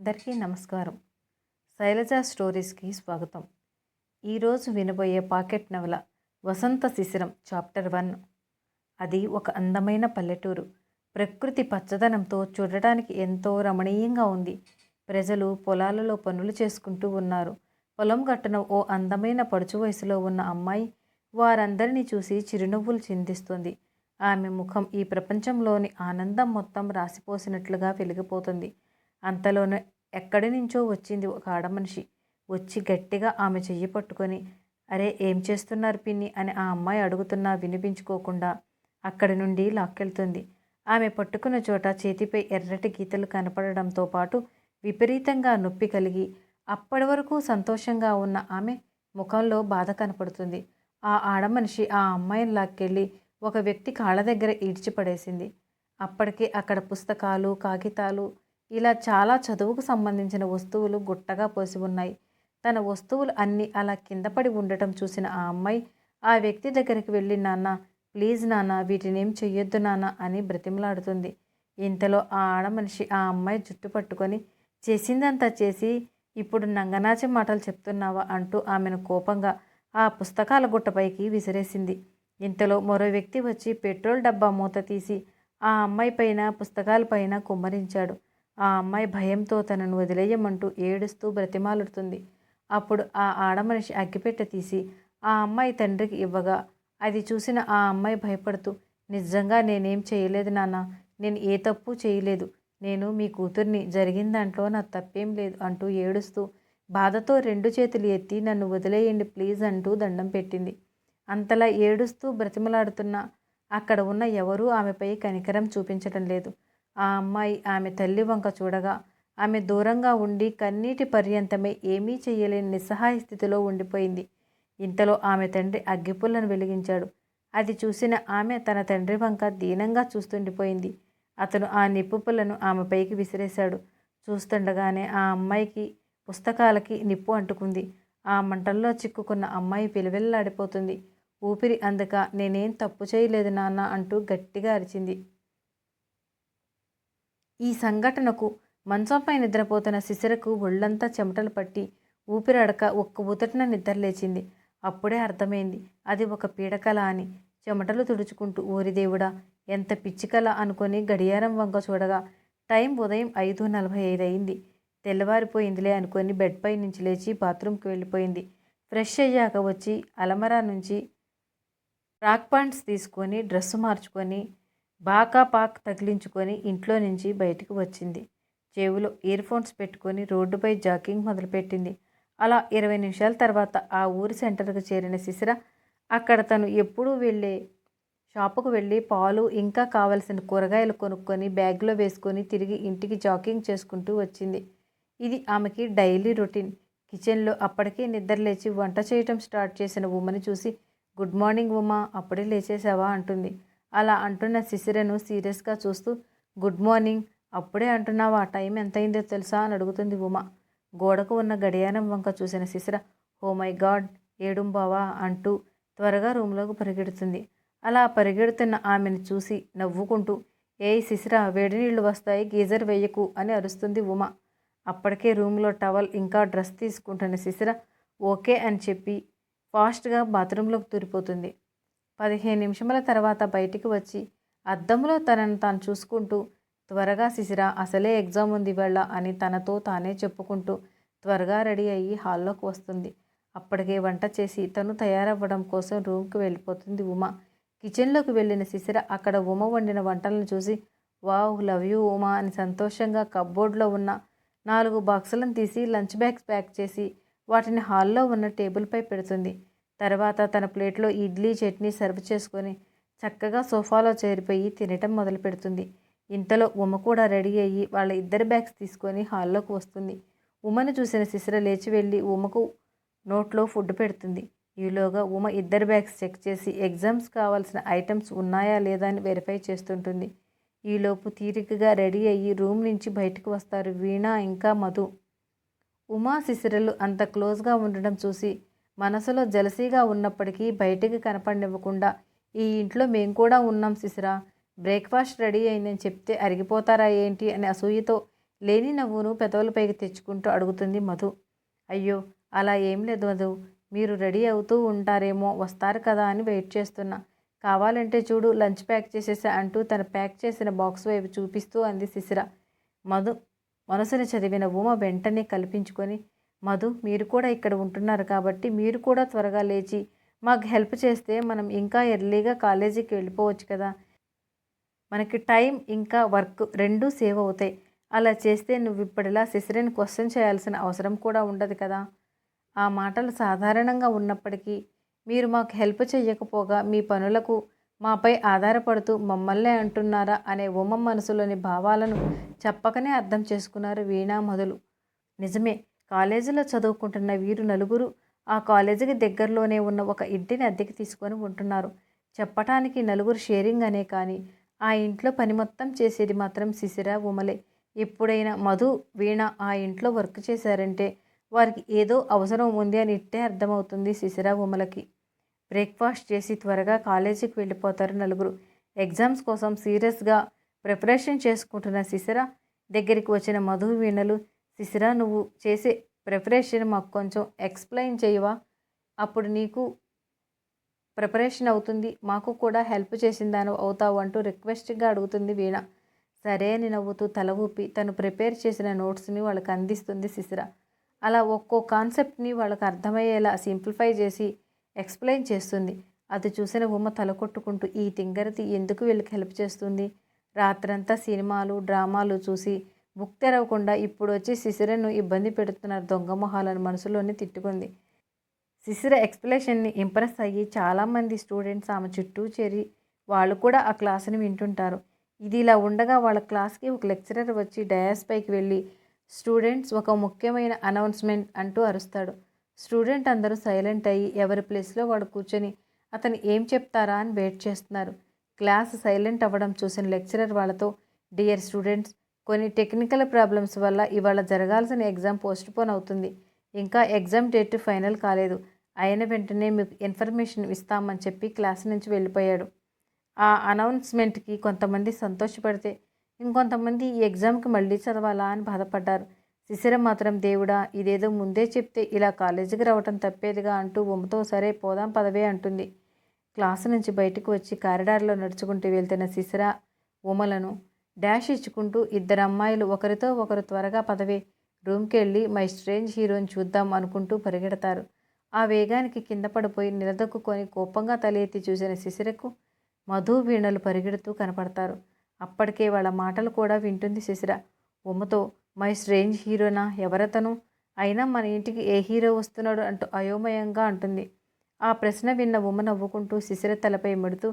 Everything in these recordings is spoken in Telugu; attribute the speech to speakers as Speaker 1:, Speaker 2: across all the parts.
Speaker 1: అందరికీ నమస్కారం. శైలజ స్టోరీస్కి స్వాగతం. ఈరోజు వినబోయే పాకెట్ నవల వసంత శిశిరం చాప్టర్ వన్. అది ఒక అందమైన పల్లెటూరు. ప్రకృతి పచ్చదనంతో చూడటానికి ఎంతో రమణీయంగా ఉంది. ప్రజలు పొలాలలో పనులు చేసుకుంటూ ఉన్నారు. పొలం గట్టున ఓ అందమైన పడుచు వయసులో ఉన్న అమ్మాయి వారందరినీ చూసి చిరునవ్వులు చిందిస్తుంది. ఆమె ముఖం ఈ ప్రపంచంలోని ఆనందం మొత్తం రాసిపోసినట్లుగా వెలిగిపోతుంది. అంతలోనే ఎక్కడి నుంచో వచ్చింది ఒక ఆడమనిషి వచ్చి గట్టిగా ఆమె చెయ్యి పట్టుకొని అరే ఏం చేస్తున్నారు పిన్ని? అని ఆ అమ్మాయి అడుగుతున్నా వినిపించుకోకుండా అక్కడి నుండి లాక్కెళ్తుంది. ఆమె పట్టుకున్న చోట చేతిపై ఎర్రటి గీతలు కనపడడంతో పాటు విపరీతంగా నొప్పి కలిగి అప్పటి వరకు సంతోషంగా ఉన్న ఆమె ముఖంలో బాధ కనపడుతుంది. ఆ ఆడమనిషి ఆ అమ్మాయిని లాక్కెళ్ళి ఒక వ్యక్తి కాళ్ళ దగ్గర ఈడ్చిపడేసింది. అప్పటికే అక్కడ పుస్తకాలు కాగితాలు ఇలా చాలా చదువుకు సంబంధించిన వస్తువులు గుట్టగా పోసి ఉన్నాయి. తన వస్తువులు అన్నీ అలా కింద పడి ఉండటం చూసిన ఆ అమ్మాయి ఆ వ్యక్తి దగ్గరికి వెళ్ళి నాన్న ప్లీజ్ నాన్న వీటినేం చెయ్యొద్దు నాన్న అని బ్రతిమలాడుతుంది. ఇంతలో ఆ ఆడమనిషి ఆ అమ్మాయి జుట్టు పట్టుకొని చేసిందంతా చేసి ఇప్పుడు నంగనాచి మాటలు చెప్తున్నావా అంటూ ఆమెను కోపంగా ఆ పుస్తకాల గుట్టపైకి విసిరేసింది. ఇంతలో మరో వ్యక్తి వచ్చి పెట్రోల్ డబ్బా మూత తీసి ఆ అమ్మాయి పైన పుస్తకాలపైన కుమ్మరించాడు. ఆ అమ్మాయి భయంతో తనను వదిలేయమంటూ ఏడుస్తూ బ్రతిమాలుడుతుంది. అప్పుడు ఆ ఆడమనిషి అగ్గిపెట్టె తీసి ఆ అమ్మాయి తండ్రికి ఇవ్వగా. అది చూసిన ఆ అమ్మాయి భయపడుతూ నిజంగా నేనేం చేయలేదు నాన్న. నేను ఏ తప్పు చేయలేదు. నేను మీ కూతుర్ని జరిగిన దాంట్లో నా తప్పేం లేదు అంటూ ఏడుస్తూ బాధతో రెండు చేతులు ఎత్తి నన్ను వదిలేయండి ప్లీజ్ అంటూ దండం పెట్టింది. అంతలా ఏడుస్తూ బ్రతిమలాడుతున్న అక్కడ ఉన్న ఎవరూ ఆమెపై కనికరం చూపించటం లేదు. ఆ అమ్మాయి ఆమె తల్లి వంక చూడగా ఆమె దూరంగా ఉండి కన్నీటి పర్యంతమే ఏమీ చేయలేని నిస్సహాయ స్థితిలో ఉండిపోయింది. ఇంతలో ఆమె తండ్రి అగ్గిపుల్లను వెలిగించాడు. అది చూసిన ఆమె తన తండ్రి వంక దీనంగా చూస్తుండిపోయింది. అతను ఆ నిప్పు పుల్లను ఆమెపైకి విసిరేశాడు. చూస్తుండగానే ఆ అమ్మాయికి పుస్తకాలకి నిప్పు అంటుకుంది. ఆ మంటల్లో చిక్కుకున్న అమ్మాయి పిలవెల్లాడిపోతుంది. ఊపిరి అందక నేనేం తప్పు చేయలేదు నాన్న అంటూ గట్టిగా అరిచింది. ఈ సంఘటనకు మంచంపై నిద్రపోతున్న శిశిరకు ఒళ్ళంతా చెమటలు పట్టి ఊపిరడక ఒక్క ఉతటిన నిద్రలేచింది అప్పుడే అర్థమైంది అది ఒక పీడకల అని. చెమటలు తుడుచుకుంటూ ఓరిదేవుడా ఎంత పిచ్చికల అనుకొని గడియారం వంక చూడగా టైం ఉదయం ఐదు నలభై ఐదు అయింది. తెల్లవారిపోయిందిలే అనుకొని బెడ్పై నుంచి లేచి బాత్రూమ్కి వెళ్ళిపోయింది. ఫ్రెష్ అయ్యాక వచ్చి అలమరా నుంచి రాక్ పాయింట్స్ తీసుకొని డ్రెస్సు మార్చుకొని బాకా పాక్ తగిలించుకొని ఇంట్లో నుంచి బయటికి వచ్చింది. చెవిలో ఇయర్ ఫోన్స్ పెట్టుకొని రోడ్డుపై జాకింగ్ మొదలుపెట్టింది. అలా ఇరవై నిమిషాల తర్వాత ఆ ఊరి సెంటర్కు చేరిన శిశిర అక్కడ తను ఎప్పుడూ వెళ్ళే షాపుకు వెళ్ళి పాలు ఇంకా కావలసిన కూరగాయలు కొనుక్కొని బ్యాగ్లో వేసుకొని తిరిగి ఇంటికి జాకింగ్ చేసుకుంటూ వచ్చింది. ఇది ఆమెకి డైలీ రొటీన్. కిచెన్లో అప్పటికే నిద్రలేచి వంట చేయటం స్టార్ట్ చేసిన ఉమ్మని చూసి గుడ్ మార్నింగ్ ఉమా అప్పుడే లేచేసావా అంటుంది. అలా అంటున్న శిశిరను సీరియస్గా చూస్తూ గుడ్ మార్నింగ్. అప్పుడే అంటున్నావా టైం ఎంతైందో తెలుసా? అని అడుగుతుంది ఉమ. గోడకు ఉన్న గడియారం వంక చూసిన శిశిర ఓ మై గాడ్ ఏడుంబావా అంటూ త్వరగా రూమ్లోకి పరిగెడుతుంది. అలా పరిగెడుతున్న ఆమెను చూసి నవ్వుకుంటూ ఏ శిశిర వేడి నీళ్ళు వస్తాయి గీజర్ వెయ్యకు అని అరుస్తుంది ఉమ. అప్పటికే రూమ్లో టవల్ ఇంకా డ్రెస్ తీసుకుంటున్న శిశిర ఓకే అని చెప్పి ఫాస్ట్గా బాత్రూంలోకి తూరిపోతుంది పదిహేను నిమిషముల తర్వాత బయటికి వచ్చి అద్దంలో తనను తాను చూసుకుంటూ త్వరగా శిశిర అసలే ఎగ్జామ్ ఉంది ఇవాళ అని తనతో తానే చెప్పుకుంటూ త్వరగా రెడీ అయ్యి హాల్లోకి వస్తుంది. అప్పటికే వంట చేసి తను తయారవ్వడం కోసం రూమ్కి వెళ్ళిపోతుంది ఉమ. కిచెన్లోకి వెళ్ళిన శిశిర అక్కడ ఉమ వండిన వంటలను చూసి వావ్ లవ్ యూ ఉమా అని సంతోషంగా కబ్బోర్డ్లో ఉన్న నాలుగు బాక్సులను తీసి లంచ్ బ్యాగ్స్ ప్యాక్ చేసి వాటిని హాల్లో ఉన్న టేబుల్పై పెడుతుంది. తర్వాత తన ప్లేట్లో ఇడ్లీ చట్నీ సర్వ్ చేసుకొని చక్కగా సోఫాలో చేరిపోయి తినటం మొదలు పెడుతుంది ఇంతలో ఉమ కూడా రెడీ అయ్యి వాళ్ళ ఇద్దరు బ్యాగ్స్ తీసుకొని హాల్లోకి వస్తుంది. ఉమను చూసిన శిశిర లేచి వెళ్ళి ఉమకు నోట్లో ఫుడ్ పెడుతుంది. ఈలోగా ఉమ ఇద్దరు బ్యాగ్స్ చెక్ చేసి ఎగ్జామ్స్ కావాల్సిన ఐటమ్స్ ఉన్నాయా లేదా అని వెరిఫై చేస్తుంటుంది. ఈలోపు తీరికగా రెడీ అయ్యి రూమ్ నుంచి బయటకు వస్తారు వీణ ఇంకా మధు. ఉమా శిశిరలు అంత క్లోజ్గా ఉండడం చూసి మనసులో జలసీగా ఉన్నప్పటికీ బయటికి కనపడనివ్వకుండా ఈ ఇంట్లో మేము కూడా ఉన్నాం శిశిరా బ్రేక్ఫాస్ట్ రెడీ అయిందని చెప్తే అరిగిపోతారా ఏంటి అని అసూయతో లేని నవ్వును పెదవులపైకి తెచ్చుకుంటూ అడుగుతుంది మధు. అయ్యో అలా ఏం లేదు మధు. మీరు రెడీ అవుతూ ఉంటారేమో వస్తారు కదా అని వెయిట్ చేస్తున్నా. కావాలంటే చూడు లంచ్ ప్యాక్ చేసేసా అంటూ తను ప్యాక్ చేసిన బాక్స్ వైపు చూపిస్తూ అంది శిశిర మధు మనసుని చదివిన ఉమ వెంటనే కల్పించుకొని మధు మీరు కూడా ఇక్కడ ఉంటున్నారు కాబట్టి మీరు కూడా త్వరగా లేచి మాకు హెల్ప్ చేస్తే మనం ఇంకా ఎర్లీగా కాలేజీకి వెళ్ళిపోవచ్చు కదా. మనకి టైం ఇంకా వర్క్ రెండూ సేవ్ అవుతాయి. అలా చేస్తే నువ్వు ఇప్పటిలా శిశిరని క్వశ్చన్ చేయాల్సిన అవసరం కూడా ఉండదు కదా. ఆ మాటలు సాధారణంగా ఉన్నప్పటికీ మీరు మాకు హెల్ప్ చేయకపోగా మీ పనులకు మాపై ఆధారపడుతూ మమ్మల్నే అంటున్నారా అనే ఉమ మనసులోని భావాలను చెప్పకనే అర్థం చేసుకున్నారు వీణా మొదలు నిజమే కాలేజీలో చదువుకుంటున్న వీరు నలుగురు ఆ కాలేజీకి దగ్గరలోనే ఉన్న ఒక ఇంటిని అద్దెకి తీసుకొని ఉంటున్నారు. చెప్పటానికి నలుగురు షేరింగ్ అనే కానీ ఆ ఇంట్లో పని మొత్తం చేసేది మాత్రం శిశిర ఉమలే. ఎప్పుడైనా మధు వీణ ఆ ఇంట్లో వర్క్ చేశారంటే వారికి ఏదో అవసరం ఉంది అని ఇట్టే అర్థమవుతుంది శిశిర ఉమలకి. బ్రేక్ఫాస్ట్ చేసి త్వరగా కాలేజీకి వెళ్ళిపోతారు నలుగురు. ఎగ్జామ్స్ కోసం సీరియస్గా ప్రిపరేషన్ చేసుకుంటున్న శిశిర దగ్గరికి వచ్చిన మధు వీణలు సిసిరా నువ్వు చేసే ప్రిపరేషన్ మాకు కొంచెం ఎక్స్ప్లెయిన్ చేయవా? అప్పుడు నీకు ప్రిపరేషన్ అవుతుంది మాకు కూడా హెల్ప్ చేసిందాను అవుతావు అంటూ రిక్వెస్ట్గా అడుగుతుంది వీణ. సరే అని నవ్వుతూ తల ఊపి తను ప్రిపేర్ చేసిన నోట్స్ని వాళ్ళకి అందిస్తుంది శిశిర అలా ఒక్కో కాన్సెప్ట్ని వాళ్ళకి అర్థమయ్యేలా సింప్లిఫై చేసి ఎక్స్ప్లెయిన్ చేస్తుంది. అది చూసిన ఉమ్మ తల కొట్టుకుంటూ ఈ తింగరతి ఎందుకు వీళ్ళకి హెల్ప్ చేస్తుంది? రాత్రంతా సినిమాలు డ్రామాలు చూసి బుక్ తెరవకుండా ఇప్పుడు వచ్చి శిశిరను ఇబ్బంది పెడుతున్నారు దొంగ మొహాలను మనసులోనే తిట్టుకుంది. శిశిర ఎక్స్ప్లెనేషన్ని ఇంప్రెస్ అయ్యి చాలామంది స్టూడెంట్స్ ఆమె చుట్టూ చేరి వాళ్ళు కూడా ఆ క్లాసుని వింటుంటారు. ఇది ఇలా ఉండగా వాళ్ళ క్లాస్కి ఒక లెక్చరర్ వచ్చి డయాస్ పైకి వెళ్ళి స్టూడెంట్స్ ఒక ముఖ్యమైన అనౌన్స్మెంట్ అంటూ అరుస్తాడు. స్టూడెంట్ అందరూ సైలెంట్ అయ్యి ఎవరి ప్లేస్లో వాడు కూర్చొని అతను ఏం చెప్తారా? అని వెయిట్ చేస్తున్నారు. క్లాస్ సైలెంట్ అవ్వడం చూసిన లెక్చరర్ వాళ్ళతో డియర్ స్టూడెంట్స్ కొన్ని టెక్నికల్ ప్రాబ్లమ్స్ వల్ల ఇవాళ జరగాల్సిన ఎగ్జామ్ పోస్ట్పోన్ అవుతుంది. ఇంకా ఎగ్జామ్ డేట్ ఫైనల్ కాలేదు. అయిన వెంటనే మీకు ఇన్ఫర్మేషన్ ఇస్తామని చెప్పి క్లాస్ నుంచి వెళ్ళిపోయాడు. ఆ అనౌన్స్మెంట్కి కొంతమంది సంతోషపడితే ఇంకొంతమంది ఈ ఎగ్జామ్కి మళ్ళీ చదవాలా అని బాధపడ్డారు. శిశిర మాత్రం దేవుడా ఇదేదో ముందే చెప్తే ఇలా కాలేజీకి రావటం తప్పేదిగా అంటూ ఉమ్మతో సరే పోదాం పదవే అంటుంది. క్లాసు నుంచి బయటకు వచ్చి కారిడార్లో నడుచుకుంటూ వెళ్తున్న శిశిర ఉమలను డాష్ ఇచ్చుకుంటూ ఇద్దరు అమ్మాయిలు ఒకరితో ఒకరు త్వరగా పదవే. రూమ్కి వెళ్ళి మై స్ట్రేంజ్ హీరోని చూద్దాం అనుకుంటూ పరిగెడతారు. ఆ వేగానికి కింద పడిపోయి నిలదొక్కుకొని కోపంగా తల ఎత్తి చూసిన శిశిరకు మధు వీణలు పరిగెడుతూ కనపడతారు. అప్పటికే వాళ్ళ మాటలు కూడా వింటుంది శిశిర. ఉమ్మతో మై స్ట్రేంజ్ హీరోనా? ఎవరతను? అయినా మన ఇంటికి ఏ హీరో వస్తున్నాడు? అంటూ అయోమయంగా అంటుంది. ఆ ప్రశ్న విన్న ఉమ్మ నవ్వుకుంటూ శిశిర తలపై మెడుతూ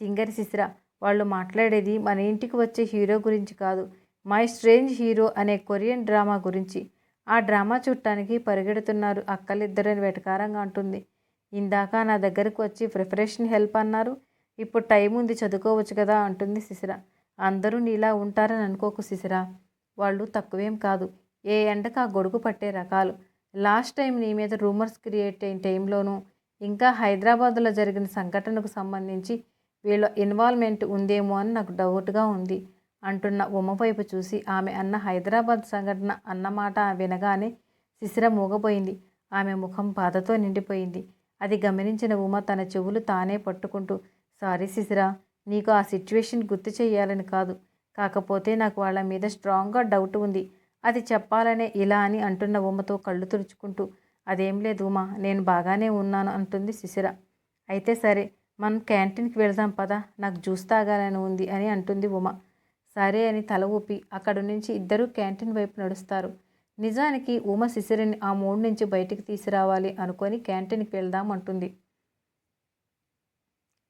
Speaker 1: తింగరి శిశిర వాళ్ళు మాట్లాడేది మన ఇంటికి వచ్చే హీరో గురించి కాదు మై స్ట్రేంజ్ హీరో అనే కొరియన్ డ్రామా గురించి. ఆ డ్రామా చూడటానికి పరిగెడుతున్నారు అక్కలిద్దరని వెటకారంగా అంటుంది. ఇందాక నా దగ్గరకు వచ్చి ప్రిపరేషన్ హెల్ప్ అన్నారు ఇప్పుడు టైం ఉంది చదువుకోవచ్చు కదా అంటుంది శిశిర. అందరూ నీలా ఉంటారని అనుకోకు శిశిర. వాళ్ళు తక్కువేం కాదు ఏ ఎండకు ఆ గొడుగు పట్టే రకాలు. లాస్ట్ టైం నీ మీద రూమర్స్ క్రియేట్ అయిన టైంలోనూ ఇంకా హైదరాబాద్లో జరిగిన సంఘటనకు సంబంధించి వీళ్ళ ఇన్వాల్వ్మెంట్ ఉందేమో అని నాకు డౌట్గా ఉంది. అంటున్న ఉమ్మ వైపు చూసి ఆమె అన్న హైదరాబాద్ సంఘటన అన్నమాట వినగానే శిశిర మూగపోయింది. ఆమె ముఖం బాధతో నిండిపోయింది. అది గమనించిన ఉమ తన చెవులు తానే పట్టుకుంటూ సారీ శిశిర నీకు ఆ సిచ్యువేషన్ గుర్తు చేయాలని కాదు. కాకపోతే నాకు వాళ్ళ మీద స్ట్రాంగ్గా డౌట్ ఉంది. అది చెప్పాలనే ఇలా అని అంటున్న ఉమ్మతో కళ్ళు తుడుచుకుంటూ అదేం లేదు ఉమా నేను బాగానే ఉన్నాను అంటుంది శిశిర. అయితే సరే మనం క్యాంటీన్కి వెళ్దాం పదా నాకు జ్యూస్ తాగాలని ఉంది అని అంటుంది ఉమ. సరే అని తల ఊపి అక్కడి నుంచి ఇద్దరూ క్యాంటీన్ వైపు నడుస్తారు. నిజానికి ఉమ శిశిరిని ఆ మూడు నుంచి బయటికి తీసుకురావాలి అనుకొని క్యాంటీన్కి వెళ్దాం అంటుంది.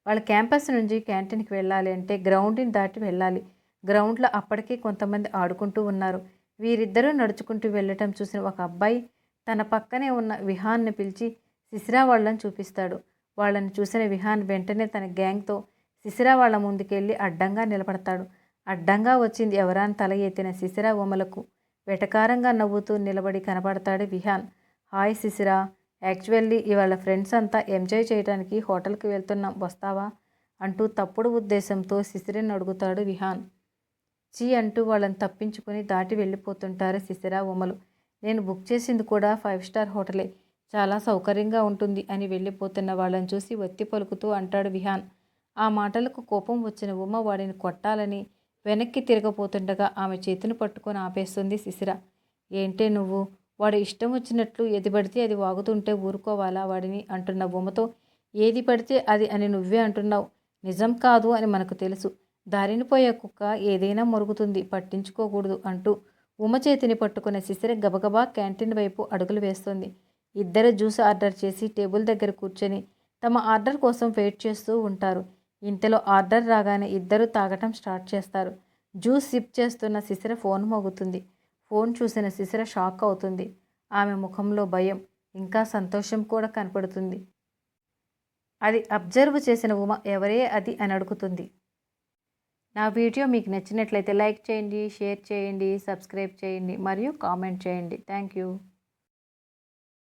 Speaker 1: వాళ్ళ క్యాంపస్ నుంచి క్యాంటీన్కి వెళ్ళాలి అంటే గ్రౌండ్ని దాటి వెళ్ళాలి. గ్రౌండ్లో అప్పటికే కొంతమంది ఆడుకుంటూ ఉన్నారు. వీరిద్దరూ నడుచుకుంటూ వెళ్ళటం చూసిన ఒక అబ్బాయి తన పక్కనే ఉన్న విహాన్ని పిలిచి శిశిరా వాళ్ళని చూపిస్తాడు. వాళ్ళని చూసిన విహాన్ వెంటనే తన గ్యాంగ్తో శిశిరా వాళ్ళ ముందుకెళ్ళి అడ్డంగా నిలబడతాడు. అడ్డంగా వచ్చింది ఎవరాని తల ఎత్తిన శిశిరా ఉమలకు వెటకారంగా నవ్వుతూ నిలబడి కనబడతాడు విహాన్. హాయ్ శిశిరా యాక్చువల్లీ ఇవాళ ఫ్రెండ్స్ అంతా ఎంజాయ్ చేయడానికి హోటల్కి వెళ్తున్నాం వస్తావా? అంటూ తప్పుడు ఉద్దేశంతో శిశిరిని అడుగుతాడు విహాన్. చీ అంటూ వాళ్ళని తప్పించుకొని దాటి వెళ్ళిపోతుంటారు శిశిర ఉమలు నేను బుక్ చేసింది కూడా ఫైవ్ స్టార్ హోటలే చాలా సౌకర్యంగా ఉంటుంది అని వెళ్ళిపోతున్న వాళ్ళని చూసి ఒత్తి పలుకుతూ అంటాడు విహాన్. ఆ మాటలకు కోపం వచ్చిన ఉమ్మ వాడిని కొట్టాలని వెనక్కి తిరగపోతుండగా ఆమె చేతిని పట్టుకొని ఆపేస్తుంది శిశిర. ఏంటే నువ్వు? వాడు ఇష్టం వచ్చినట్లు ఏది పడితే అది వాగుతుంటే ఊరుకోవాలా వాడిని అంటున్న ఉమ్మతో ఏది పడితే అది అని నువ్వే అంటున్నావు. నిజం కాదు అని మనకు తెలుసు. దారిని పోయే కుక్క ఏదైనా మొరుగుతుంది పట్టించుకోకూడదు అంటూ ఉమ చేతిని పట్టుకున్న శిశిర గబగబా క్యాంటీన్ వైపు అడుగులు వేస్తుంది. ఇద్దరు జ్యూస్ ఆర్డర్ చేసి టేబుల్ దగ్గర కూర్చొని తమ ఆర్డర్ కోసం వెయిట్ చేస్తూ ఉంటారు. ఇంతలో ఆర్డర్ రాగానే ఇద్దరు తాగటం స్టార్ట్ చేస్తారు. జ్యూస్ సిప్ చేస్తున్న శిశిర ఫోన్ మోగుతుంది. ఫోన్ చూసిన శిశిర షాక్ అవుతుంది. ఆమె ముఖంలో భయం ఇంకా సంతోషం కూడా కనపడుతుంది. అది అబ్జర్వ్ చేసిన ఉమ ఎవరే అది అని అడుగుతుంది. నా వీడియో మీకు నచ్చినట్లయితే లైక్ చేయండి షేర్ చేయండి సబ్స్క్రైబ్ చేయండి మరియు కామెంట్ చేయండి. Thank you.